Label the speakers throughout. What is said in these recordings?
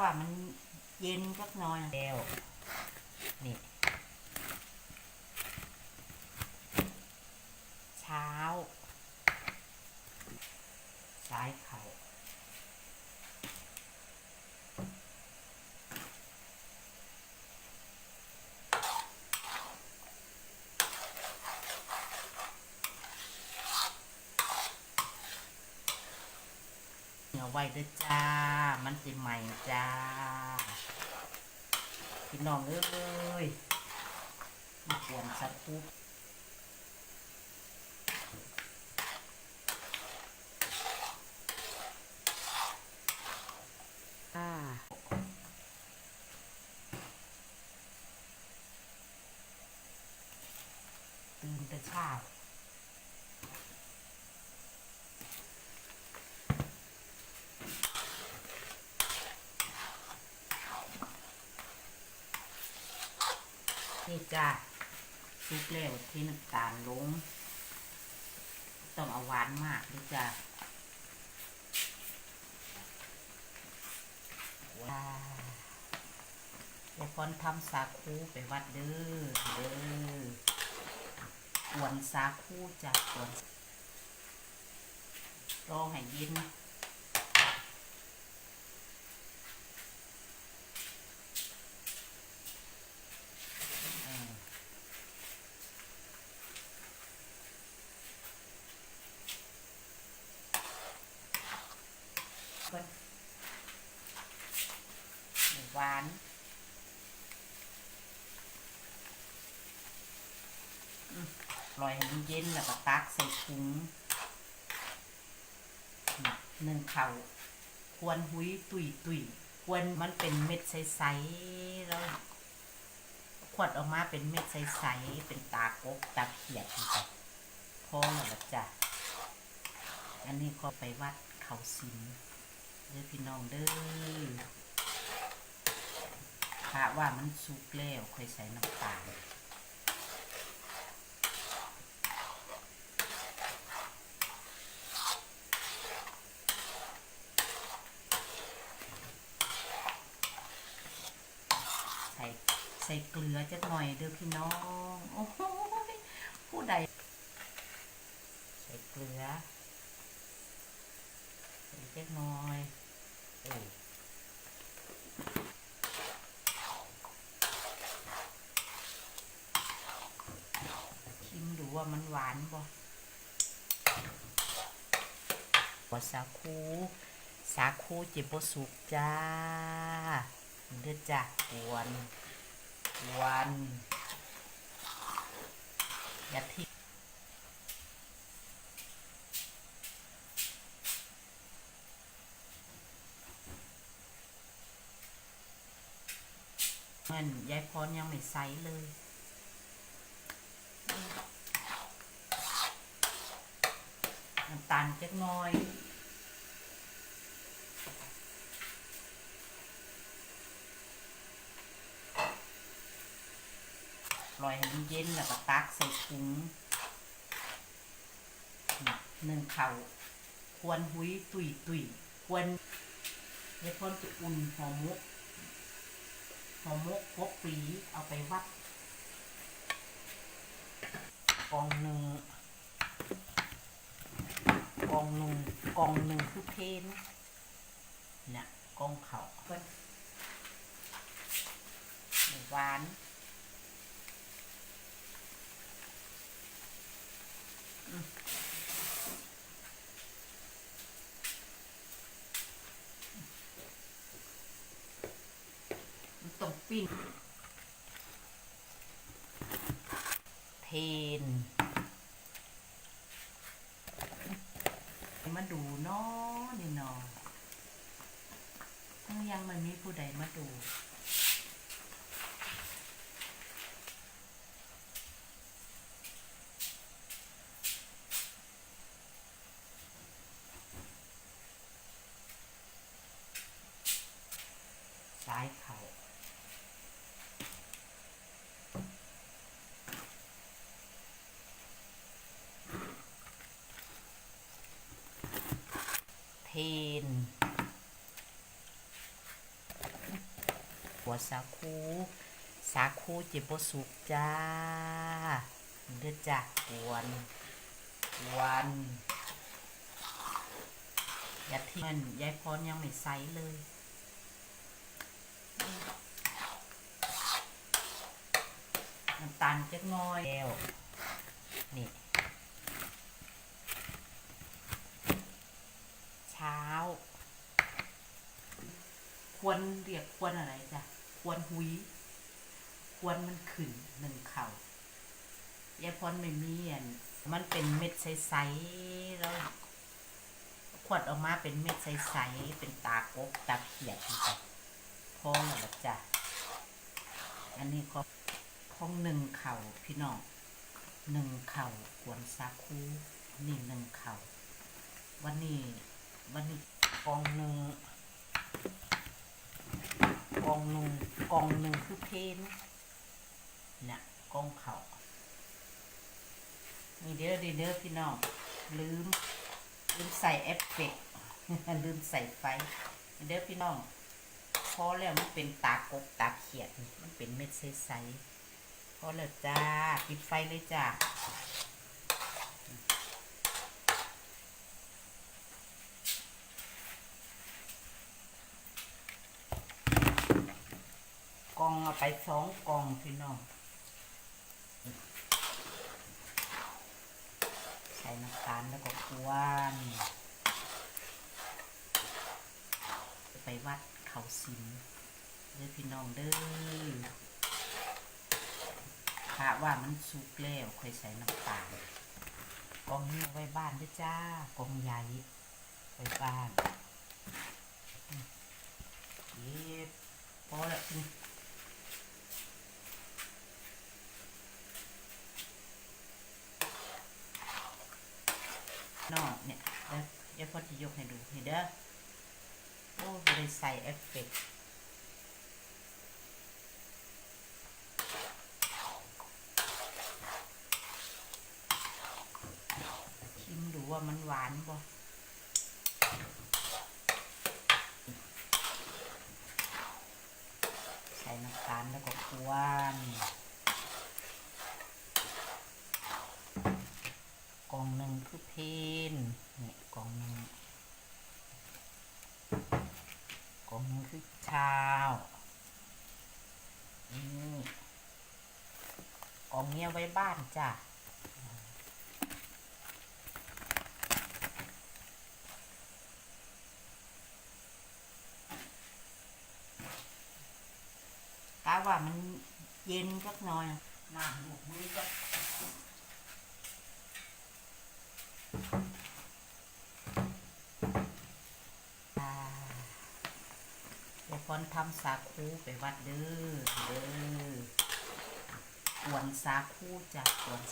Speaker 1: ว่ามันเย็นสักหน่อยแล้วนี่เช้า สายขาว ไว้เด้วยจ้า มันสิใหม่จ้าพี่น้องเอ้ยมาปวนสักปุ๊บ
Speaker 2: อ่า
Speaker 1: ตื่นแต่เช้า นี่ จ้าซุปแล้วที่น้ำตาลลง ต้องเอาหวานมากด้วยจ้าว้าเดี๋ยวพอนทำสาคูไปวัดเด้อเด้อกวนสาคูจ้ากวนรอให้เย็นเออเพิ่นหวาน ปล่อยให้มันเย็นแล้วก็ตักใส่ถุงหนึ่งเขาควรหุยตุยตุยควรมันเป็นเม็ดใสๆแล้วขวดออกมาเป็นเม็ดใสๆเป็นตากบตาเขียดพอแล้วละจ้ะอันนี้ก็ไปวัดเขาสินเด้อพี่น้องเด้อพระว่ามันสุกแล้วค่อยใส่น้ำตาล ใส่ ใส่เกลือจักหน่อยเด้อพี่น้อง โอ้โหยผู้ใด ใส่เกลือ ใส่จักหน่อยเออชิมดูว่ามันหวานบ่บ่สาคูสาคูจิบสุกจ้าเดือดจ้ะกวน วันย่าทิ้งมันยายพรยังไม่ใสเลยน้ำตาลจักน้อย ล่อยให้มันเย็นแล้วก็ตักใส่ถุงหนึ่งเขาควรหุยตุยตุยควรเดี๋ยวพ่นจะอุ่นหอมมกหอมมกพกปีเอาไปวัดกองหนึ่งกองหนึ่งกองหนึ่งคือเพนเนี่ยกองเขาเพิ่นหวาน มันต้อง ปิ้งเทนมาดูเนาะนี่เนาะยังมันมีผู้ใดมาดู ซ้ายเขาเท น หัวสาคู สาคูเจ็บสุกจ้าเดือดจ้ะกวนกวนอย่าทิ้งมันยายพรยังไม่ใสเลยน้ำตาลจักหน้อยแล้วนี่ เช้า ควรเรียกควรอะไรจ้ะควรหุย ควรมันขึ้นหนึ่งเข่ายายพรไม่มีอันมันเป็นเม็ดใสๆแล้วขวดออกมาเป็นเม็ดใสๆเป็นตากบตาเขียดนี่จ้ะพอแล้วจ้ะอันนี้ก็ของหนึ่งเข่าพี่น้องหนึ่งเข่ากวนซาคูนี่หนึ่งเข่าวันนี้วันนี้กองหนึ่ง องหนึ่งกองหนึ่งคือเพนเนี่ยกองเข่านี่เด้อเด้อเด้อพี่น้องลืม ลืมใส่เอฟเฟกลืมใส่ไฟเด้อพี่น้องพอแล้วมันเป็นตากบตาเขียดมันเป็นเม็ดใสๆพอแล้วจ้าปิดไฟเลยจ้า องเอาไปสองกองพี่น้องใส่น้ำตาลแล้วก็กวนไปวัดเขาสินเด้อพี่น้องเด้อถ้าว่ามันสุกแล้วค่อยใส่น้ำตาลกองนี้เอไว้บ้านด้วยจ้ากองใหญ่ไว้บ้านเย็บพอแล้ว นอกเนี่ยเดี๋ยวเดี๋ยวพอจะยกให้ดูนี่เด้อโอ้ไม่ได้ใส่เอฟเฟกต์ชิมดูว่ามันหวานบ่ใส่น้ำตาลแล้วก็กวน ล่องหนึ่งคือเพนนี่กล่องหนึ่งกล่องหนึ่งคือชาวนี่กล่องเนี้ยไว้บ้านจ้ะกาว่ามันเย็นสักหน่อยน้ำหมกมือจ้ะ อ่าเดี๋ยวพ อนทำสาคูไปวัดเด้อเด้อกวนสาคูจากกวน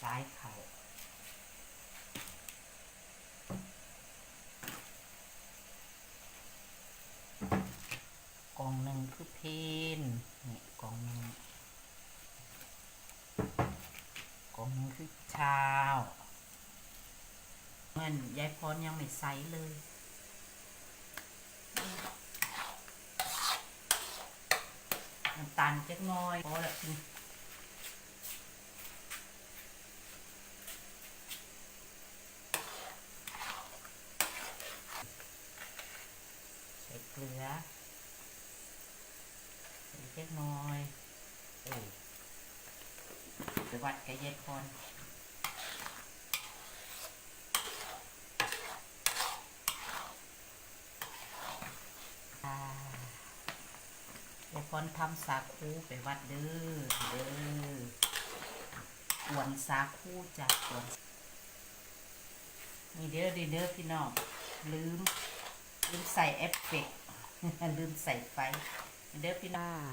Speaker 1: ซ้ายเขากองหนึ่งคือเพนนี่กองหนึ่งกองหนึ่งคือชาวเงินยายพรยังไม่ใสเลย น้ำตาลเล็กน้อยพอแล้วใส่เกลือใส่จักน้อยเออไปวัดกับยายพรอ่ เดี๋ยวพอนทำสาคูไปวัดเด้อเด้อกวนสาคูจากกวนนี่เด้อเด้อเด้อพี่น้องลืมลืมใส่เอฟเฟกลืมใส่ไฟนี่เด้อพี่น้อง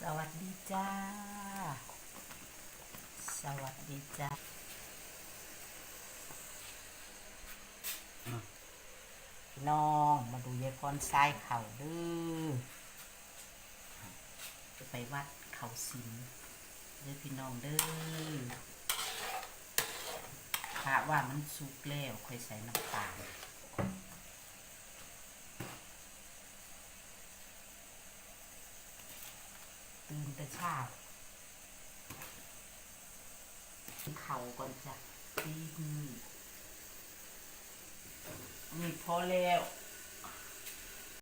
Speaker 1: สวัสดีจ้า สวัสดีจ้า พี่น้อง มาดูยายพรทรายเข่าเด้อจะไปวัดเขาสินเด้อพี่น้องเด้อถ้าว่ามันสุกแล้วค่อยใส่น้ำตาลตื่นแต่เช้าเข่าก่อนจ้ะตี นี่พอแล้ว